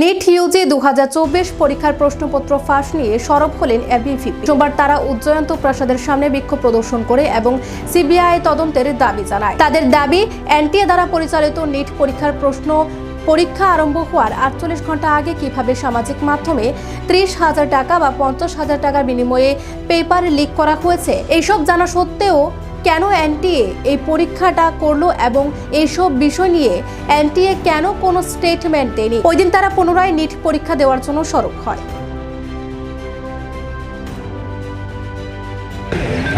NEET Yuji দু পরীক্ষার প্রশ্নপত্র ফাঁস নিয়ে সরব হলেন এবিভিপি সোমবার তারা উজ্জয়ন্ত প্রাসাদের সামনে বিক্ষোভ প্রদর্শন করে এবং সিবিআই তদন্তের দাবি জানায়। তাদের দাবি, এনটিএ দ্বারা পরিচালিত নিট পরীক্ষার প্রশ্ন পরীক্ষা আরম্ভ হওয়ার আটচল্লিশ ঘণ্টা আগে কীভাবে সামাজিক মাধ্যমে ত্রিশ হাজার টাকা বা পঞ্চাশ হাজার টাকার বিনিময়ে পেপার লিক করা হয়েছে, এইসব জানা সত্ত্বেও কেন এনটিএ এই পরীক্ষাটা করল এবং এইসব বিষয় নিয়ে এনটিএ কেন কোনো স্টেটমেন্ট দেয়নি? ওই দিন তারা পুনরায় নিট পরীক্ষা দেওয়ার জন্য সরব হয়।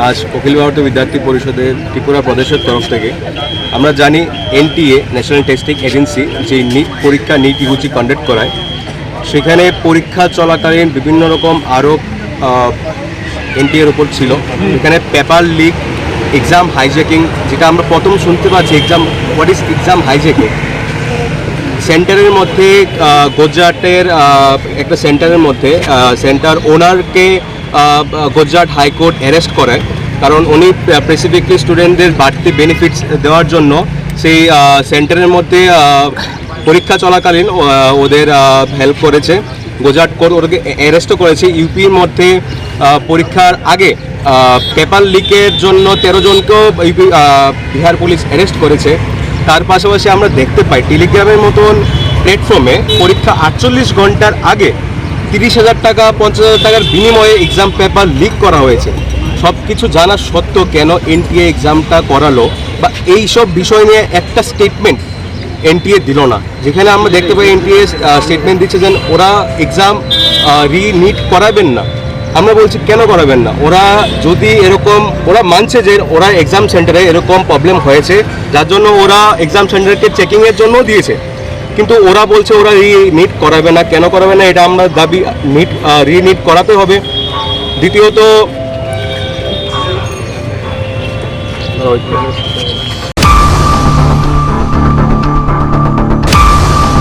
আজ অখিল ভারতীয় বিদ্যার্থী পরিষদের ত্রিপুরা প্রদেশের তরফ থেকে আমরা জানি এনটিএ ন্যাশনাল টেস্টিং এজেন্সি যে নিট পরীক্ষা নিট ইউজি কন্ডাক্ট করায়, সেখানে পরীক্ষা চলাকালীন বিভিন্ন রকম আরোপ এনটিএর ওপর ছিল। এখানে পেপার লিক এক্সাম হাইজ্যাকিং যেটা আমরা প্রথম শুনতে পাচ্ছি exam what is exam hijacking সেন্টারের মধ্যে গুজরাটের একটা সেন্টারের মধ্যে সেন্টার ওনারকে গুজরাট হাইকোর্ট অ্যারেস্ট করে কারণ উনি স্পেসিফিকলি স্টুডেন্টদের বাড়তি বেনিফিটস দেওয়ার জন্য সেই সেন্টারের মধ্যে পরীক্ষা চলাকালীন ওদের হেল্প করেছে। গুজরাট কোর্ট ওদেরকে অ্যারেস্টও করেছে। ইউপির মধ্যে পরীক্ষার আগে পেপার লিকের জন্য তেরো জনকেও বিহার পুলিশ অ্যারেস্ট করেছে। তার পাশাপাশি আমরা দেখতে পাই টেলিগ্রামের মতন প্ল্যাটফর্মে পরীক্ষা আটচল্লিশ ঘণ্টার আগে তিরিশ হাজার টাকা, পঞ্চাশ হাজার টাকার বিনিময়ে এক্সাম পেপার লিক করা হয়েছে। সব কিছু জানা সত্ত্বেও কেন এনটিএ এক্সামটা করালো বা এই সব বিষয় নিয়ে একটা স্টেটমেন্ট এনটিএ দিল না। যেখানে আমরা দেখতে পাই এনটিএ স্টেটমেন্ট দিচ্ছে যে ওরা এক্সাম রি নিট করাবেন না। আমরা বলছি, কেন করাবেন না? ওরা যদি এরকম, ওরা মানছে যে ওরা এক্সাম সেন্টারে এরকম প্রবলেম হয়েছে, যার জন্য ওরা এক্সাম সেন্টারকে চেকিংয়ের জন্য দিয়েছে। কিন্তু ওরা বলছে, ওরা রি নিট করাবে না। কেন করাবে না? এটা আমরা দাবি নিট রি নিট করাতে হবে। দ্বিতীয়ত